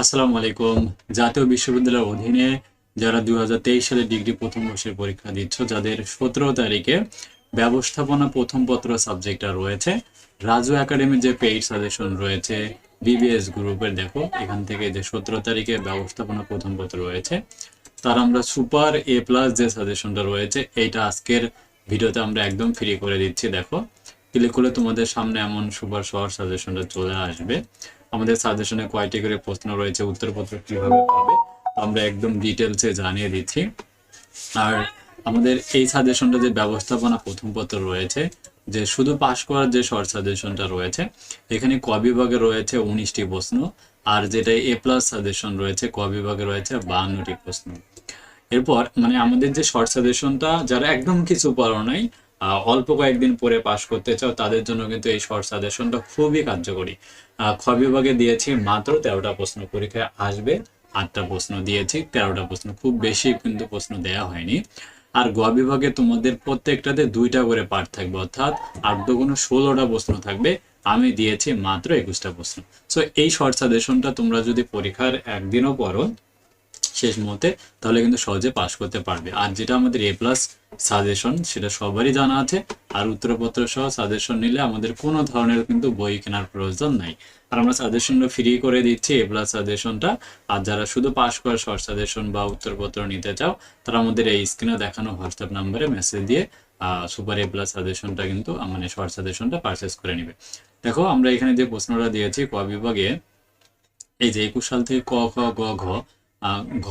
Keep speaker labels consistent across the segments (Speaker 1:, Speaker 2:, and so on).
Speaker 1: আসসালামু আলাইকুম। জাতীয় বিশ্ববিদ্যালয়ের অধীনে যারা দুই হাজার তেইশ সালে ডিগ্রি প্রথম বর্ষের পরীক্ষা দিচ্ছ, যাদের সতেরো তারিখে ব্যবস্থাপনা প্রথম পত্র সাবজেক্টটা রয়েছে, রাজু একাডেমির যে পেইড সাজেশন রয়েছে বিবিএস গ্রুপের দেখো, এখান থেকে যে সতেরো তারিখে ব্যবস্থাপনা প্রথম পত্র রয়েছে, তার আমরা সুপার এ প্লাস যে সাজেশনটা রয়েছে, এইটা আজকের ভিডিওতে আমরা একদম ফ্রি করে দিচ্ছি, দেখো। ক্লিক করলে তোমাদের সামনে এমন সুপার শহর সাজেশনটা চলে আসবে। আমাদের সাজেশনে কয়টি করে প্রশ্ন রয়েছে, উত্তরপত্র কীভাবে পাবে? আমরা একদম ডিটেলসে জানিয়ে দিচ্ছি। আর আমাদের এই সাজেশনটা যে ব্যবস্থাপনা প্রথম পত্র রয়েছে, যে শুধু পাশ করার যে শর্ট সাজেশনটা রয়েছে, এখানে ক বিভাগে রয়েছে উনিশটি প্রশ্ন, আর যেটা এ প্লাস সাজেশন রয়েছে, ক বিভাগে রয়েছে বাহান্নটি প্রশ্ন। এরপর মানে আমাদের যে শর্ট সাজেশনটা যারা একদম কিছু পড়ো নাই অল্প কয়েকদিন পরে পাশ করতে চাও, তাদের জন্য কিন্তু এই শর্ট সাজেশনটা খুবই কার্যকরী। খ বিভাগে দিয়েছি মাত্র তেরোটা প্রশ্ন, পরীক্ষায় আসবে আটটা প্রশ্ন দিয়েছি, তেরোটা প্রশ্ন, খুব বেশি কিন্তু প্রশ্ন দেয়া হয়নি। আর গ বিভাগে তোমাদের প্রত্যেকটাতে দুইটা করে পার্ট থাকবে, অর্থাৎ আট দুগুণ ষোলোটা প্রশ্ন থাকবে, আমি দিয়েছি মাত্র একুশটা প্রশ্ন। সো এই শর্ট সাজেশনটা তোমরা যদি পরীক্ষার একদিনও পড়ো শেষ মুহূর্তে, তাহলে কিন্তু সহজে পাশ করতে পারবে। আর যেটা আমাদের এ প্লাস সাজেশন সেটা সবারই জানা আছে। আর উত্তরপত্র সহ সাজেশন নিলে আমাদের কোনো ধরনের কিন্তু বই কেনার প্রয়োজন নাই। আর আমরা সাজেশনটা ফ্রি করে দিচ্ছি এ প্লাস সাজেশনটা আর যারা শুধু পাশ করার শর্ট সাজেশন বা উত্তরপত্র নিতে চাও, তারা আমাদের এই স্ক্রিনে দেখানো হোয়াটসঅ্যাপ নাম্বারে মেসেজ দিয়ে সুপার এ প্লাস সাজেশনটা কিন্তু মানে শর্ট সাজেশনটা পারচেস করে নিবে। দেখো, আমরা এখানে যে প্রশ্নটা দিয়েছি, ক বিভাগে, এই যে একুশ সাল থেকে ক, খ, গ, ঘ ঘ,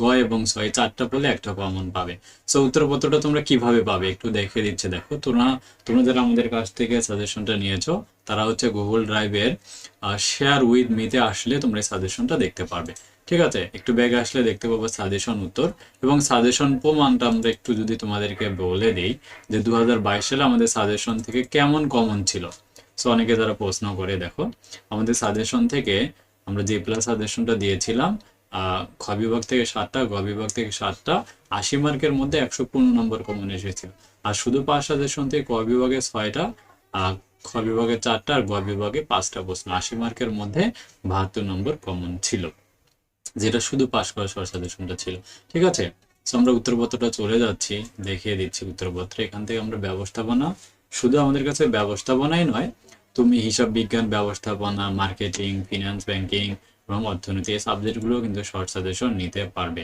Speaker 1: গ এবং ছ এই চারটা বলে একটা কমন পাবে। সো উত্তরপত্রটা তোমরা কীভাবে পাবে? একটু দেখে দিচ্ছে, দেখো। তোমরা তোমরা যারা আমাদের কাছ থেকে সাজেশনটা নিয়েছো, তারা হচ্ছে গুগল ড্রাইভের শেয়ার উইথ মিতে আসলে তোমরা এই সাজেশনটা দেখতে পারবে। ঠিক আছে? একটু ব্যাগে আসলে দেখতে পাবো সাজেশন উত্তর। এবং সাজেশন প্রমাণটা আমরা একটু যদি তোমাদেরকে বলে দিই, যে দু হাজার বাইশ সালে আমাদের সাজেশন থেকে কেমন কমন ছিল? সো অনেকে যারা প্রশ্ন করে, দেখো। আমাদের সাজেশন থেকে আমরা যে প্লাস সাজেশনটা দিয়েছিলাম খ বিভাগ থেকে সাতটা গ বিভাগ থেকে সাতটা আশি মার্কের মধ্যে একশো পনেরো নম্বর কমন এসেছিল আর শুধু পাঁচ সাজেশন থেকে ক বিভাগে ছয়টা আহ, খ বিভাগে চারটা আর গ বিভাগে পাঁচটা প্রশ্ন। আশি মার্কের মধ্যে বাহাত্তর নম্বর কমন ছিল যেটা শুধু পাশ করা সাজেশনটা ছিল। ঠিক আছে? আমরা উত্তরপত্রটা চলে যাচ্ছি দেখিয়ে দিচ্ছি উত্তরপত্র। এখান থেকে আমরা ব্যবস্থাপনা শুধু আমাদের কাছে ব্যবস্থাপনাই নয় তুমি হিসাব বিজ্ঞান ব্যবস্থাপনা মার্কেটিং ফিনান্স ব্যাংকিং এবং অর্থনীতি এই সাবজেক্টগুলো কিন্তু শর্ট সাজেশন নিতে পারবে।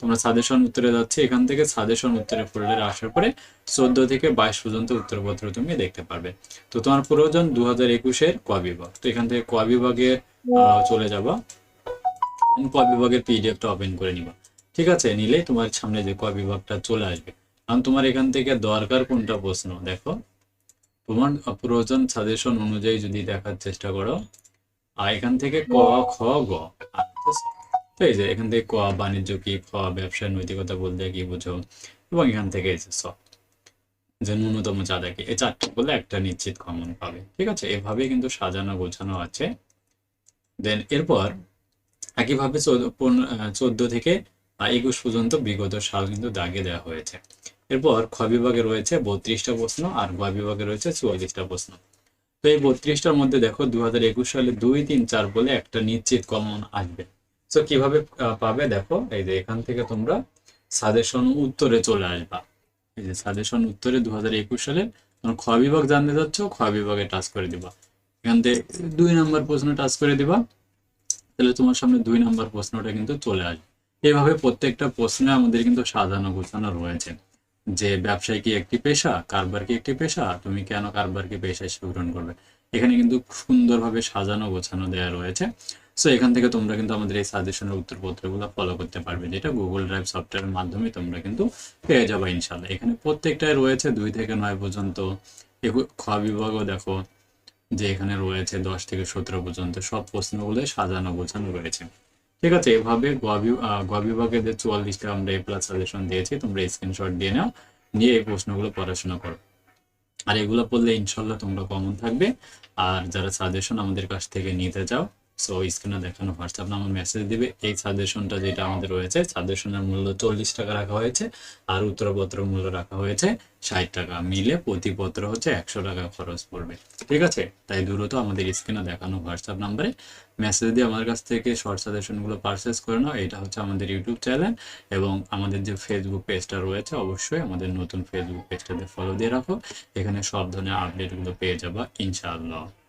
Speaker 1: তোমরা সাজেশন উত্তরে যাচ্ছে, এখান থেকে সাজেশন উত্তরে ফোল্ডারে আসার পরে চোদ্দ থেকে বাইশ পর্যন্ত উত্তরপত্র তুমি দেখতে পারবে। তো তোমার প্রয়োজন দু হাজার একুশের ক বিভাগ। তো এখান থেকে ক বিভাগে চলে যাবা। ক বিভাগের পিডিএফটা ওপেন করে নিবা। ঠিক আছে? নিলে তোমার সামনে যে ক বিভাগটা চলে আসবে। কারণ তোমার এখান থেকে দরকার কোনটা প্রশ্ন? দেখো। তোমার প্রয়োজন সাজেশন অনুযায়ী যদি দেখার চেষ্টা করো আর এখান থেকে ক, খ, গ। আর হচ্ছে তো এই যে এখান থেকে ক, বাণিজ্য কি, খ ব্যবসায় নৈতিকতা বলতে কি বুঝো? এবং এখান থেকে এই যে স। যে ন্যূনতম চাঁদা কি? এই চারটা বলে একটা নিশ্চিত কমন পাবে। ঠিক আছে? এভাবে কিন্তু সাজানো, গোছানো আছে। দেন এরপর একইভাবে চোদ্দ থেকে একুশ পর্যন্ত বিগত সাল কিন্তু দাগে দেওয়া হয়েছে। এরপর খ বিভাগে রয়েছে বত্রিশটা প্রশ্ন আর গ বিভাগে রয়েছে চুয়াল্লিশটা প্রশ্ন। তো এই বত্রিশটার মধ্যে দেখো দু হাজার একুশ সালে দুই, তিন, চার বলে একটা নিশ্চিত কমন আসবে। তো কীভাবে পাবে দেখো? এই যে এখান থেকে তোমরা সাজেশন উত্তরে চলে আসবা। এই যে সাজেশন উত্তরে দু হাজার একুশ সালে তোমরা খ বিভাগ জানতে যাচ্ছ খ বিভাগে টাচ করে দিবা। এখান থেকে দুই নম্বর প্রশ্ন টাচ করে দিবা। তাহলে তোমার সামনে দুই নম্বর প্রশ্নটা কিন্তু চলে আসবে। এইভাবে প্রত্যেকটা প্রশ্নে আমাদের কিন্তু সাজানো গোছানো রয়েছে। যে ব্যবসায় কি একটি পেশা, কারবার কি একটি পেশা, তুমি কেন কারবারকে পেশা হিসেবে গ্রহণ করবে? এখানে কিন্তু সুন্দরভাবে সাজানো গোছানো দেওয়া রয়েছে। সো এখান থেকে তোমরা কিন্তু আমাদের এই সাজেশনের উত্তরপত্রগুলো ফলো করতে পারবে। যেটা গুগল ড্রাইভ সফটওয়্যারের মাধ্যমে তোমরা কিন্তু পেয়ে যাবে ইনশাল্লাহ এখানে প্রত্যেকটাই রয়েছে দুই থেকে নয় পর্যন্ত। খ বিভাগও দেখো, যে এখানে রয়েছে দশ থেকে সতেরো পর্যন্ত। সব প্রশ্নগুলো সাজানো গোছানো রয়েছে। ঠিক আছে, এভাবে গোয়া যে চুয়াল্লিশটা আমরা এ প্লাস সাজেশন দিয়েছি, তোমরা স্ক্রিনশট দিয়ে নাও, নিয়ে এই প্রশ্নগুলো পড়াশোনা করো। আর এগুলো পড়লে ইনশাল্লাহ তোমরা কমন থাকবে। আর যারা সাজেশন আমাদের কাছ থেকে নিতে চাও সো স্ক্রিনে দেখানো হোয়াটসঅ্যাপ নাম্বার মেসেজ দিবে। এই সাজেশনটা যেটা আমাদের রয়েছে সাজেশনের মূল্য চল্লিশ টাকা রাখা হয়েছে আর উত্তরপত্র মূল্য রাখা হয়েছে ষাট টাকা। মিলে প্রতি পত্র হচ্ছে একশো টাকা খরচ পড়বে। ঠিক আছে? তাই দ্রুত আমাদের স্ক্রিনে দেখানো হোয়াটসঅ্যাপ নাম্বারে মেসেজ দিয়ে আমার কাছ থেকে শর্ট সাজেশনগুলো পারচেস করে নাও। এটা হচ্ছে আমাদের ইউটিউব চ্যানেল এবং আমাদের যে ফেসবুক পেজটা রয়েছে, অবশ্যই আমাদের নতুন ফেসবুক পেজটাতে ফলো দিয়ে রাখো। এখানে সব ধরনের আপডেটগুলো পেয়ে যাবা, ইনশাআল্লাহ।